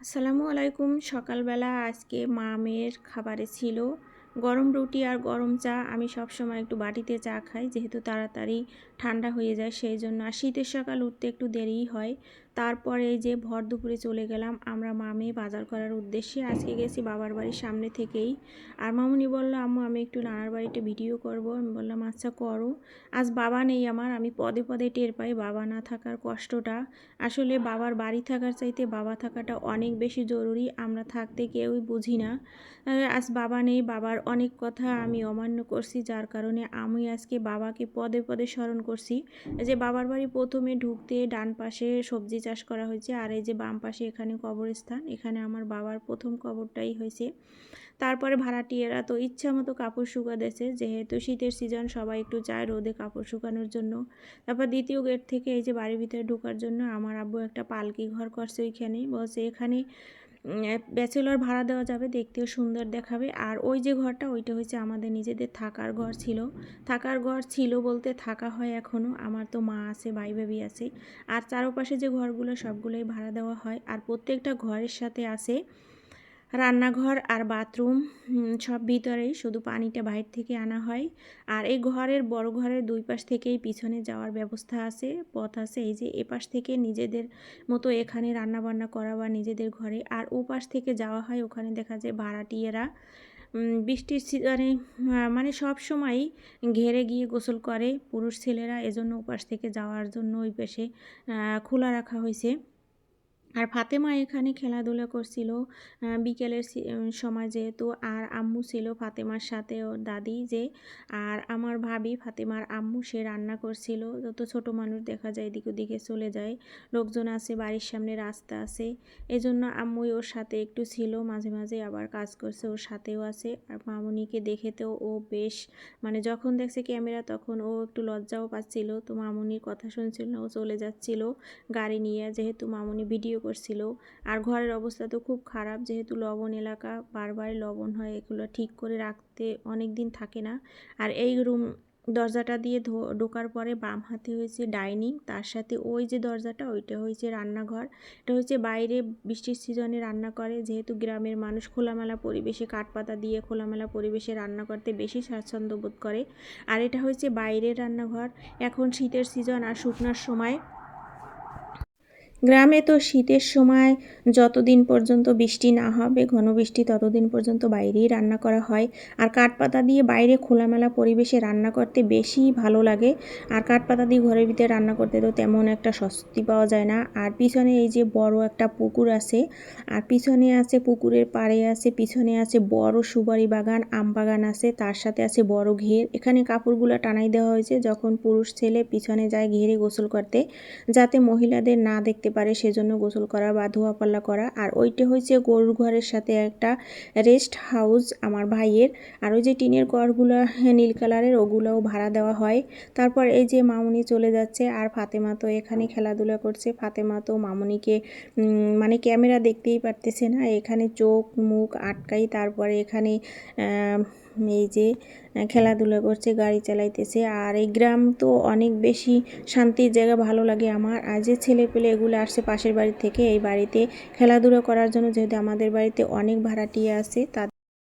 আসসালামু আলাইকুম। সকালবেলা আজকে মা মামের খাবারে ছিল গরম রুটি আর গরম চা। আমি সব সময় একটু বাটিতে চা খাই, যেহেতু তাড়াতাড়ি ঠান্ডা হয়ে যায়, সেই জন্য। আর শীতের সকাল উঠতে একটু দেরিই হয়। তারপরে যে ভর দুপুরে চলে গেলাম, আমরা মামে বাজার করার উদ্দেশ্যে আজকে গেছি বাবার বাড়ির সামনে থেকেই। আর মামুনি বলল, আম্মু, আমি একটু নানার বাড়িতে ভিডিও করব। আমি বললাম আচ্ছা করো। আজ বাবা নেই আমার, আমি পদে পদে টের পাই বাবা না থাকার কষ্টটা। আসলে বাবার বাড়ি থাকার চাইতে বাবা থাকাটা অনেক বেশি জরুরি, আমরা থাকতে কেউই বুঝি না। আজ বাবা নেই, বাবার অনেক কথা আমি অমান্য করছি, যার কারণে আমি আজকে বাবাকে পদে পদে স্মরণ করছি। যে বাবার বাড়ি প্রথমে ঢুকতে ডান পাশে সবজি চাষ করা হয়েছে। আর এই যে বাম পাশে এখানে কবরস্থান, এখানে আমার বাবার প্রথম কবরটাই হয়েছে। তারপরে ভাড়াটিয়েরা তো ইচ্ছা মতো কাপড় শুকা দেছে যেহেতু শীতের সিজন সবাই একটু চায় রোদে কাপড় শুকানোর জন্য। তারপর দ্বিতীয় গেট থেকে এই যে বাড়ির ভিতরে ঢোকার জন্য আমার আব্বু একটা পালকি ঘর করছে ওইখানে। বলছে এখানে ব্যাচেলর ভাড়া দেওয়া যাবে, দেখতেও সুন্দর দেখাবে। আর ওই যে ঘরটা, ওইটা হচ্ছে আমাদের নিজেদের থাকার ঘর ছিল। থাকার ঘর ছিল বলতে থাকা হয় এখনও আমার তো মা আছে, ভাই ভাবি আছে। আর চারপাশে যে ঘরগুলো, সবগুলোই ভাড়া দেওয়া হয়। আর প্রত্যেকটা ঘরের সাথে আছে রান্নাঘর আর বাথরুম সব ভিতরেই শুধু পানিটা বাইর থেকে আনা হয়। আর এই ঘরের বড় ঘরের দুই পাশ থেকেই পিছনে যাওয়ার ব্যবস্থা আছে, পথ আছে। এই যে এ পাশ থেকে নিজেদের মতো এখানে রান্না বান্না করা বা নিজেদের ঘরে আর ও পাশ থেকে যাওয়া হয়, ওখানে দেখা যায় ভাড়াটিয়েরা। বৃষ্টির সিজনে মানে সব সময়ই ঘেরে গিয়ে গোসল করে। পুরুষ ছেলেরা এজন্য ওপাশ থেকে যাওয়ার জন্য ওই পাশে খোলা রাখা হয়েছে আর ফাতেমা এখানে খেলাধুলা করছিল বিকেলের সময় যেহেতু, আর আম্মু ছিল ফাতেমার সাথে ও দাদি যে, আর আমার ভাবি ফাতেমার আম্মু সে রান্না করছিল। যত ছোট মানুষ দেখা যায় এদিক ওদিকে চলে যায়, লোকজন আছে, বাড়ির সামনে রাস্তা আছে। এজন্য আম্মুই ওর সাথে একটু ছিল, মাঝে মাঝে আবার কাজ করছে, ওর সাথেও আছে। আর মামুনিকে দেখেতেও ও বেশ মানে যখন দেখছে ক্যামেরা তখন ও একটু লজ্জাও পাচ্ছিল। তো মামুনির কথা শুনছিল না ও চলে যাচ্ছিল গাড়ি নিয়ে। যেহেতু মামুনি ভিডিও করছিল। আর ঘরের অবস্থা তো খুব খারাপ, যেহেতু লবণ এলাকা বারবার লবণ হয়, এগুলো ঠিক করে রাখতে অনেক দিন থাকে না। আর এই রুম দরজাটা দিয়ে ঢোকার পরে বাম হাতে হয়েছে ডাইনিং, তার সাথে ওই যে দরজাটা, ওইটা হয়েছে রান্নাঘর। এটা হচ্ছে বাইরে, বৃষ্টির সিজনে রান্না করে, যেহেতু গ্রামের মানুষ খোলামেলা পরিবেশে কাঠপাতা দিয়ে খোলামেলা পরিবেশে রান্না করতে বেশি স্বাচ্ছন্দ্য বোধ করে। আর এটা হয়েছে বাইরের রান্নাঘর। এখন শীতের সিজন আর শুকনার সময় গ্রামে তো শীতের সময় যতদিন পর্যন্ত বৃষ্টি না হবে, ঘন বৃষ্টি ততদিন পর্যন্ত বাইরেই রান্না করা হয়। আর কাঠপাতা দিয়ে বাইরে খোলামেলা পরিবেশে রান্না করতে বেশি ভালো লাগে। আর কাঠপাতা দিয়ে ঘরের ভিতরে রান্না করতে তো তেমন একটা স্বস্তি পাওয়া যায় না। আর পিছনে এই যে বড় একটা পুকুর আছে, আর পিছনে আছে পুকুরের পাড়ে আছে, পিছনে আছে বড় সুপারি বাগান, আম বাগান আছে, তার সাথে আছে বড় ঘের। এখানে কাপড়গুলো টানাই দেওয়া হয়েছে, যখন পুরুষ ছেলে পিছনে যায় ঘেরে গোসল করতে, যাতে মহিলাদের না দেখতে পারে সেজন্য গোসল করা বা ধোয়াপাল্লা করা। আর ওইটা হয়েছে গরুর ঘরের সাথে একটা রেস্ট হাউস আমার ভাইয়ের। আর ওই যে টিনের ঘরগুলো নীল কালারের, ওগুলোও ভাড়া দেওয়া হয়। তারপর এই যে মামুনি চলে যাচ্ছে আর ফাতেমা তো এখানে খেলাধুলা করছে। ফাতেমা তো মামুনিকে মানে ক্যামেরা দেখতেই পারতেছে না। এখানে চোখ, মুখ আটকাই তারপরে এখানে এই যে খেলাধুলা করছে, গাড়ি চালাইতেছে। আর এই গ্রাম তো অনেক বেশি শান্তির জায়গা, ভালো লাগে আমার। আর যে ছেলে পেলে এগুলো আসছে পাশের বাড়ি থেকে এই বাড়িতে খেলাধুলো করার জন্য, যেহেতু আমাদের বাড়িতে অনেক ভাড়াটিয়া আছে তা